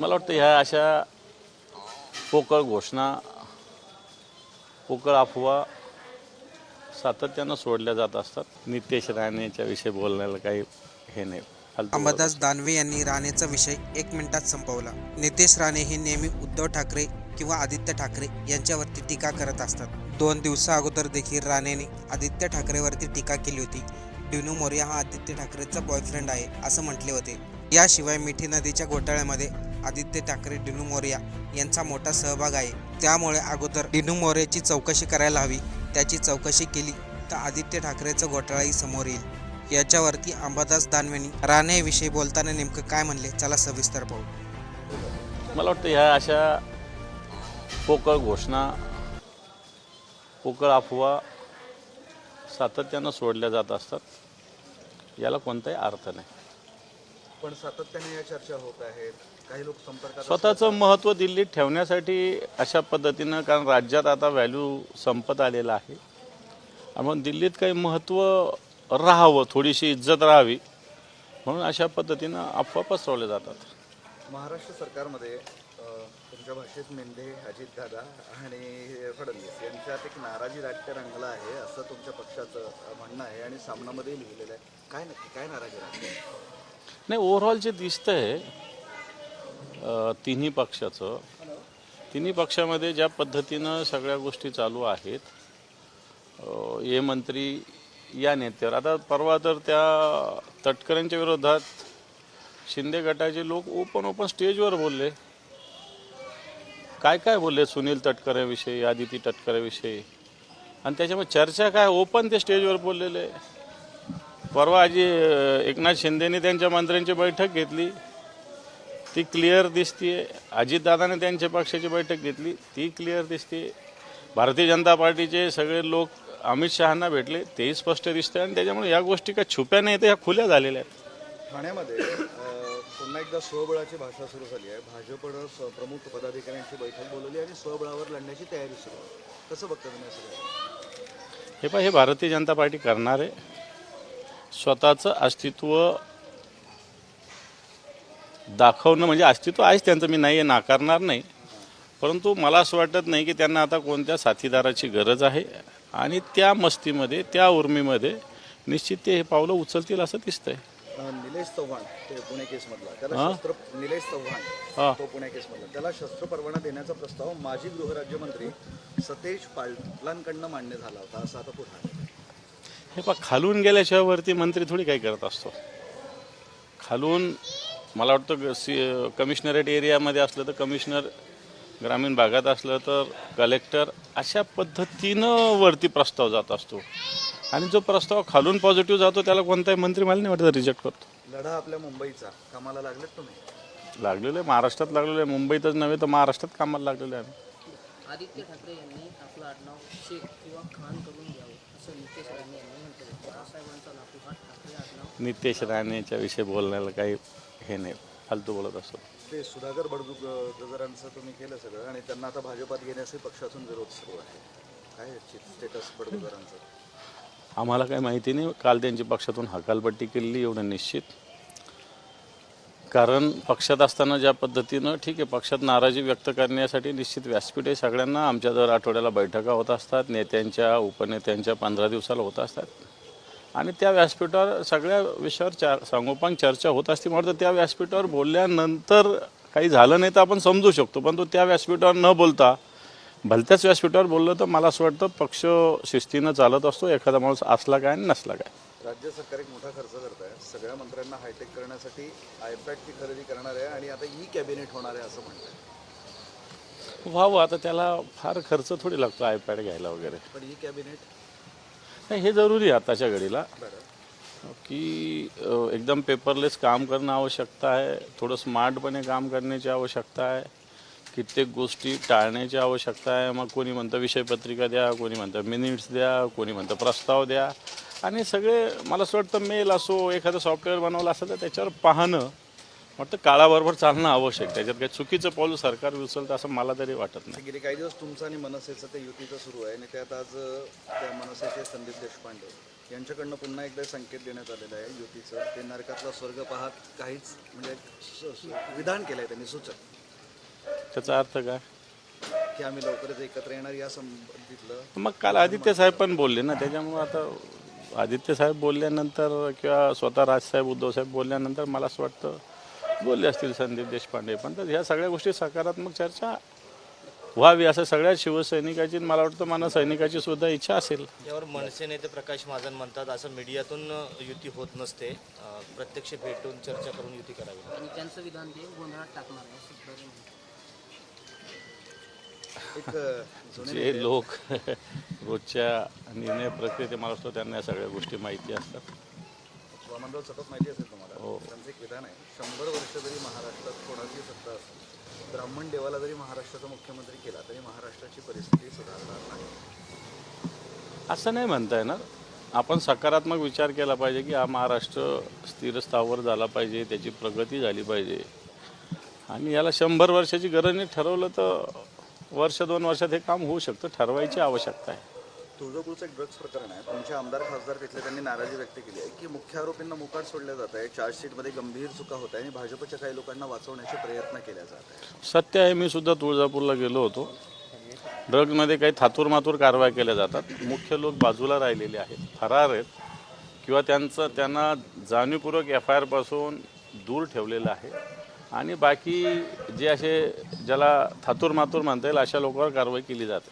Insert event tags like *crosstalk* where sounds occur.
मला वाटतं ह्या अशा पोकळ घोषणा पोकळ अफवा सातत्यानं सोडल्या जात असतात. नितेश राणेच्या विषयी बोलण्याला काही हे नाही. अंबादास दानवे यांनी राणेचा विषय एक मिनिटात संपवला. नितेश राणे हे नेहमी उद्धव ठाकरे किंवा आदित्य ठाकरे यांच्यावरती टीका करत असतात. दोन दिवसा अगोदर देखील राणेने आदित्य ठाकरेवरती टीका केली होती. डिनू मोरिया हा आदित्य ठाकरेचा बॉयफ्रेंड आहे असं म्हटले होते. याशिवाय मिठी नदीच्या घोटाळ्यामध्ये आदित्य ठाकरे डिनू मोरिया यांचा मोठा सहभाग आहे. त्यामुळे अगोदर डिनू मोरेची चौकशी करायला हवी. त्याची चौकशी केली तर आदित्य ठाकरेचा घोटाळाही समोर येईल. याच्यावरती अंबादास दानवेनी राणेविषयी बोलताना नेमकं काय म्हणले? चला सविस्तर पाहू. मला वाटतं ह्या अशा पोकळ घोषणा पोकळ अफवा सातत्यानं सोडल्या जात असतात. याला कोणताही अर्थ नाही. पण सातत्याने या चर्चा होत आहेत. काही लोक संपर्कात स्वतःचं महत्त्व दिल्लीत ठेवण्यासाठी अशा पद्धतीनं कारण राज्यात आता व्हॅल्यू संपत आलेला आहे. मग दिल्लीत काही महत्त्व राहावं थोडीशी इज्जत राहावी म्हणून अशा पद्धतीनं अफवा पसरवल्या जातात. महाराष्ट्र सरकारमध्ये तुमच्या भाषेत मेंढे अजित दादा आणि फडणवीस यांच्यात एक नाराजी नाट्य रंगला आहे असं तुमच्या पक्षाचं म्हणणं आहे आणि सामनामध्ये लिहिलेलं आहे. काय नक्की काय नाराजी राजकारण नाही ओव्हरऑल जे दिसतंय तिन्ही पक्षाचं तिन्ही पक्षामध्ये ज्या पद्धतीनं सगळ्या गोष्टी चालू आहेत हे मंत्री या नेत्यावर. आता परवा तर त्या तटकऱ्यांच्या विरोधात शिंदे गटाचे लोक ओपन ओपन स्टेजवर बोलले. काय काय बोलले सुनील तटकऱ्याविषयी आदिती तटकऱ्याविषयी आणि त्याच्यामुळे चर्चा काय? ओपन ते स्टेजवर बोललेले. परवा आजी एकनाथ शिंदेने त्यांच्या मंत्र्यांची बैठक घेतली. ती क्लिअर दिसतीये. अजितदादाने त्यांच्या पक्षाची बैठक घेतली. ती क्लिअर दिसते भारतीय जनता पार्टीचे सगळे लोक अमित शहाना भेटले. तेही स्पष्ट दिसतंय आणि त्याच्यामुळे या गोष्टी काय छुप्या नाही तर ह्या खुल्या झालेल्या आहेत. ठाण्यामध्ये पुन्हा एकदा स्वबळाची भाषा सुरू झाली आहे. भाजपनं प्रमुख पदाधिकाऱ्यांची बैठक बोलवली आणि स्वबळावर लढण्याची तयारी सुरू आहे. कसं बघता तुम्ही असं? हे पहा हे भारतीय जनता पार्टी करणार. आहे स्वतःचं अस्तित्व दाखवणं म्हणजे अस्तित्व आहेच त्यांचं मी नाही नाकारणार नाही परंतु मला असं वाटत नाही की त्यांना आता कोणत्या साथीदाराची गरज आहे आणि त्या मस्तीमध्ये त्या उर्मीमध्ये निश्चित ते हे पावलं उचलतील असं दिसतंय निलेश चव्हाण ते पुणे केसमधला त्याला हा? शस्त्र निलेश हा. चव्हाण तो पुणे केसमधला त्याला शस्त्र परवाना देण्याचा प्रस्ताव माजी गृहराज्यमंत्री सतेज पाटलांकडनं मान्य झाला होता असं आता पुढे. हे पहा खालून गेल्याशिवाय वरती मंत्री थोडी काही करत असतो. खालून मला वाटतं सी कमिशनरेट एरियामध्ये असलं तर कमिशनर ग्रामीण भागात असलं तर कलेक्टर अशा पद्धतीनं वरती प्रस्ताव जात असतो. आणि जो प्रस्ताव खालून पॉझिटिव्ह जातो त्याला कोणताही मंत्री मला नाही वाटत रिजेक्ट करतो. लढा आपल्या मुंबईचा. कामाला लागलेत तुम्ही? लागलेलं आहे महाराष्ट्रात लागलेलं आहे मुंबईतच नव्हे तर महाराष्ट्रात कामाला लागलेलं आहे. आम्ही आदित्य ठाकरे यांनी आपलं आडनाव शेख किंवा खान करून घ्यावं असं नितेश राणे यांनी म्हटलं बाळासाहेबांचा लागोपाठ ठाकरे आडनाव नितेश राणेच्या विषयी बोलण्याला काही हे नाही फालतू बोलत असतो. ते सुधाकर बडगुजरांचं तुम्ही केलं सगळं आणि त्यांना आता भाजपात घेण्याचे पक्षातून विरोध सुरू आहे. काय स्टेटस बडगुजरांचं आम्हाला काही माहिती नाही. काल त्यांची पक्षातून हकालपट्टी केलेली एवढं निश्चित. कारण पक्षात असताना ज्या पद्धतीनं ठीक आहे पक्षात नाराजी व्यक्त करण्यासाठी निश्चित व्यासपीठ आहे सगळ्यांना. आमच्या दर आठवड्याला बैठका होत असतात नेत्यांच्या उपनेत्यांच्या पंधरा दिवसाला होत असतात. आणि त्या व्यासपीठावर सगळ्या विषयावर चार सांगोपांग चर्चा होत असते. म्हणून त्या व्यासपीठावर बोलल्यानंतर काही झालं नाही तर आपण समजू शकतो. पण तो त्या व्यासपीठावर न बोलता भलत्याच व्यासपीठावर बोललं तर मला असं वाटतं पक्ष शिस्तीनं चालत असतो एखादा माणूस असला काय आणि नसला काय. राज्य सरकार एक मोठा खर्च करत आहे. सगळ्या मंत्र्यांना हायटेक करण्यासाठी आयपॅडची खरेदी करणार आहे आणि आता ई कॅबिनेट होणार आहे असं म्हणतात व्हावं आता त्याला फार खर्च थोडी लागतो आयपॅड घ्यायला वगैरे. पण ई कॅबिनेट नाही हे जरुरी आहे आताच्या घडीला. की एकदम पेपरलेस काम करणं आवश्यकता आहे थोडं स्मार्टपणे काम करण्याची आवश्यकता आहे. कित्येक गोष्टी टाळण्याची आवश्यकता आहे. मग कोणी म्हणतं विषयपत्रिका द्या कोणी म्हणतं मिनिट्स द्या कोणी म्हणतं प्रस्ताव द्या. आणि सगळे मला असं वाटतं मेल असो एखादं सॉफ्टवेअर बनवलं असेल तर त्याच्यावर पाहणं वाटतं काळाबरोबर चालणं आवश्यक. त्याच्यात काही चुकीचं पाऊल सरकार उचलतं असं मला तरी वाटत नाही. गेले काही दिवस तुमचं आणि मनसेचं ते युतीचं सुरू आहे. आणि त्यात आज त्या मनसेचे संदीप देशपांडे यांच्याकडनं पुन्हा एकदा संकेत देण्यात आलेला आहे. युतीचं ते नरकातला स्वर्ग पाहत काहीच म्हणजे विधान केलं आहे त्यांनी सूचक. त्याचा अर्थ काय? की आम्ही लवकरच एकत्र येणार या संबंधितलं. मग काल आदित्य साहेब पण बोलले ना त्याच्यामुळं आता आदित्य साहेब बोलल्यानंतर किंवा स्वतः राजसाहेब उद्धव साहेब बोलल्यानंतर मला असं वाटतं बोलले असतील संदीप देशपांडे पण. तर ह्या सगळ्या गोष्टी सकारात्मक चर्चा व्हावी असं सगळ्या शिवसैनिकाची आणि मला वाटतं मला सैनिकाची सुद्धा इच्छा असेल. यावर मनसे नेते प्रकाश महाजन म्हणतात असं मीडियातून युती होत नसते. अ, प्रत्यक्ष भेटून चर्चा करून युती करावी. आणि त्यांचं विधान ते गोंधळात टाकणार आहे असं जे लोक *laughs* रोजच्या निर्णय प्रक्रियेत मला वाटतं त्यांना या सगळ्या गोष्टी माहिती असतात. वामनराव सतत माहिती असेल तुम्हाला हो. त्यांचं एक विधान आहे शंभर वर्ष जरी महाराष्ट्रात कोणाची सत्ता असली ब्राह्मण देवाला जरी महाराष्ट्राचा मुख्यमंत्री केला तरी महाराष्ट्राची परिस्थिती सुधारणार नाही. असं नाही म्हणता येणार. आपण सकारात्मक विचार केला पाहिजे की हा महाराष्ट्र स्थिर स्थावर झाला पाहिजे त्याची प्रगती झाली पाहिजे. आणि याला शंभर वर्षाची गरज नाही ठरवलं तर वर्ष दोन वर्षात हे काम होऊ शकतं ठरवायची आवश्यकता आहे. तुळजापूरचं एक ड्रग्ज प्रकरण आहे. तुमचे आमदार खासदार तिथले त्यांनी नाराजी व्यक्त केली आहे की मुख्य आरोपींना मुकाट सोडलं जात आहे. चार्जशीटमध्ये गंभीर चुका होत आहे आणि भाजपच्या काही लोकांना वाचवण्याचे प्रयत्न केले जात आहे सत्य आहे मी सुद्धा तुळजापूरला गेलो होतो. ड्रग्जमध्ये काही थातूर मातूर कारवाया केल्या जातात. मुख्य लोक बाजूला राहिलेले आहेत फरार आहेत किंवा त्यांचं त्यांना जाणीवपूर्वक एफ आय आरपासून दूर ठेवलेलं आहे. आणि बाकी जे असे ज्याला थातूर मातूर म्हणता येईल अशा लोकांवर कारवाई केली जाते.